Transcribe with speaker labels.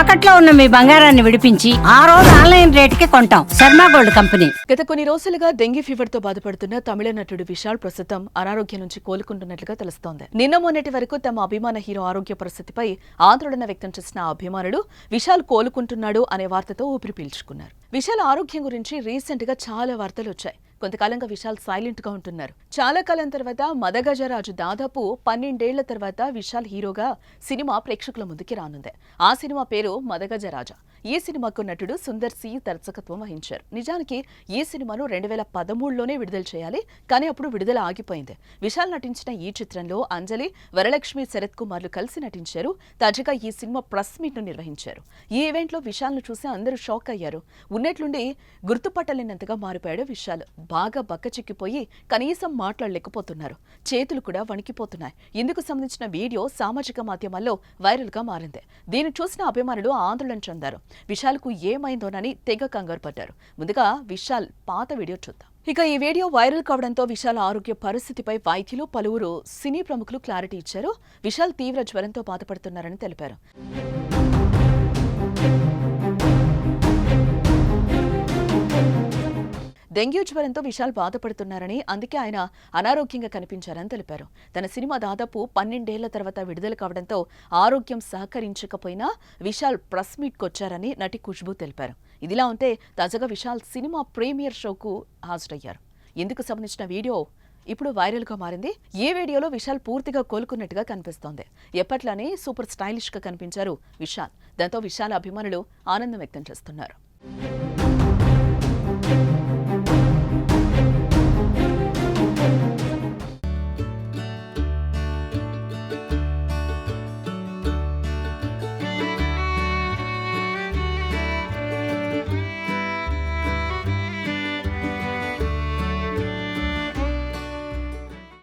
Speaker 1: తాకట్లో ఉన్న మీ బంగారాన్ని విడిపించి ఆ రోజు ఆన్లైన్ రేటుకి కొంటాం. Sharma gold company.
Speaker 2: గత కొన్ని రోజులుగా డెంగీ ఫీవర్తో బాధపడుతున్న తమిళ నటుడు విశాల్ ప్రస్తుతం అనారోగ్యం నుంచి కోలుకుంటున్నట్లుగా తెలుస్తోంది. నిన్న మొన్నటి వరకు తమ అభిమాన హీరో ఆరోగ్య పరిస్థితిపై ఆందోళన వ్యక్తం చేసిన ఆ అభిమానులు విశాల్ కోలుకుంటున్నాడు అనే వార్తతో ఊపిరి పీల్చుకున్నారు. విశాల్ ఆరోగ్యం గురించి రీసెంట్గా చాలా వార్తలు వచ్చాయి. కొంతకాలంగా విశాల్ సైలెంట్గా ఉంటున్నారు. చాలా కాలం తర్వాత మదగజరాజు దాదాపు పన్నెండేళ్ళ తర్వాత విశాల్ హీరోగా సినిమా ప్రేక్షకుల ముందుకి రానుంది. ఆ సినిమా పేరు మదగజరాజా. ఈ సినిమాకు నటుడు సుందర్ సి దర్శకత్వం వహించారు. నిజానికి ఈ సినిమాను రెండు వేల పదమూడులోనే విడుదల చేయాలి కానీ అప్పుడు విడుదల ఆగిపోయింది. విశాల్ నటించిన ఈ చిత్రంలో అంజలి వరలక్ష్మి శరత్ కుమార్లు కలిసి నటించారు. తాజాగా ఈ సినిమా ప్రెస్ మీట్ను నిర్వహించారు. ఈ ఈవెంట్లో విశాల్ను చూసి అందరూ షాక్ అయ్యారు. ఉన్నట్లుండి గుర్తుపట్టలేనంతగా మారిపోయాడు విశాల్. బాగా బక్కచిక్కిపోయి కనీసం మాట్లాడలేకపోతున్నారు. చేతులు కూడా వణికిపోతున్నాయి. ఇందుకు సంబంధించిన వీడియో సామాజిక మాధ్యమాల్లో వైరల్గా మారింది. దీన్ని చూసిన అభిమానులు ఆందోళన చెందారు. విశాల్కు ఏమైందోనని తెగ కంగారు పడ్డారు. ముందుగా విశాల్ పాత వీడియో చూద్దాం. ఇక ఈ వీడియో వైరల్ కావడంతో విశాల్ ఆరోగ్య పరిస్థితిపై వైద్యులు పలువురు సినీ ప్రముఖులు క్లారిటీ ఇచ్చారు. విశాల్ తీవ్ర జ్వరంతో బాధపడుతున్నారని తెలిపారు. డెంగ్యూ జ్వరంతో విశాల్ బాధపడుతున్నారని అందుకే ఆయన అనారోగ్యంగా కనిపించారని తెలిపారు. తన సినిమా దాదాపు పన్నెండేళ్ళ తర్వాత విడుదల కావడంతో ఆరోగ్యం సహకరించకపోయినా విశాల్ ప్రెస్ మీట్కి వచ్చారని నటి ఖుష్బూ తెలిపారు. ఇదిలా ఉంటే తాజాగా విశాల్ సినిమా ప్రీమియర్ షోకు హాజరయ్యారు. ఇందుకు సంబంధించిన వీడియో ఇప్పుడు వైరల్గా మారింది. ఈ వీడియోలో విశాల్ పూర్తిగా కోలుకున్నట్టుగా కనిపిస్తోంది. ఎప్పట్లానే సూపర్ స్టైలిష్గా కనిపించారు విశాల్. దాంతో విశాల్ అభిమానులు ఆనందం వ్యక్తం చేస్తున్నారు.